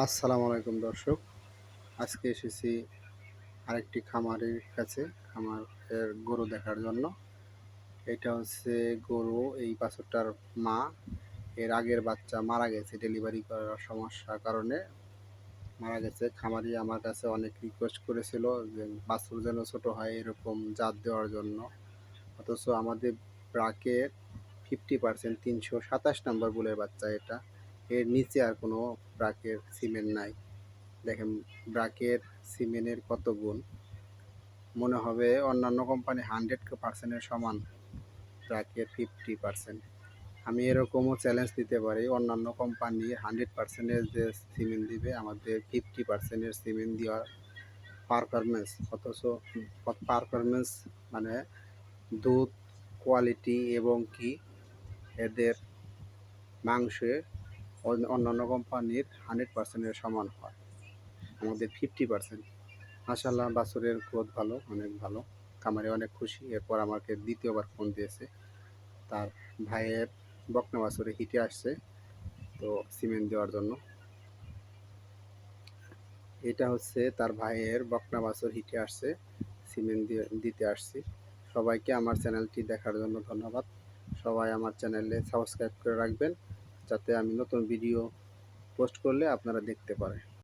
আসসালামু আলাইকুম দর্শক। আজকে এসেছি আরেকটি খামারের কাছে, খামারের গরু দেখার জন্য। এটা হচ্ছে গরু, এই বাছুরটার মা। এর আগের বাচ্চা মারা গেছে, ডেলিভারি করার সমস্যার কারণে মারা গেছে। খামারি আমার কাছে অনেক রিকোয়েস্ট করেছিল যে বাছুর যেন ছোট হয় এরকম জাত দেওয়ার জন্য। অথচ আমাদের ব্রাকের ফিফটি পার্সেন্ট তিনশো সাতাশ নম্বর বুলের বাচ্চা এটা। এর নিচে আর কোনো ব্রাকের সিমেন্ট নাই। দেখেন, ব্রাকের সিমেন্টের কত গুণ? মনে হবে অন্যান্য কোম্পানি হান্ড্রেড পার্সেন্টের সমান ব্রাকের ফিফটি পার্সেন্ট। আমি এরকমও চ্যালেঞ্জ দিতে পারি, অন্যান্য কোম্পানি হান্ড্রেড পার্সেন্টের যে সিমেন্ট দিবে, আমাদের ফিফটি পার্সেন্টের সিমেন্ট দেওয়ার পারফরমেন্স অথচ পারফরমেন্স মানে দুধ কোয়ালিটি এবং কি? এদের মাংসে অন্য- অন্যান্য কোম্পানির হান্ড্রেড পার্সেন্টের সমান হয়। আমাদের ফিফটি পার্সেন্ট। মাসাল্লাহ বাছুরের গ্রোথ ভালো, অনেক ভালো। কামারে অনেক খুশি। এরপর আমাকে দ্বিতীয়বার ফোন দিয়েছে। তার ভাইয়ের বকনা বাছুরে হিটে আসছে, তো সিমেন্ট দেওয়ার জন্য। এটা হচ্ছে তার ভাইয়ের বকনা বাছুর হিটে আসছে, সিমেন্ট দিতে আসছি। সবাইকে আমার চ্যানেলটি দেখার জন্য ধন্যবাদ। সবাই আমার চ্যানেলে সাবস্ক্রাইব করে রাখবেন। যাতে আমি নতুন ভিডিও পোস্ট করলে আপনারা দেখতে পারেন।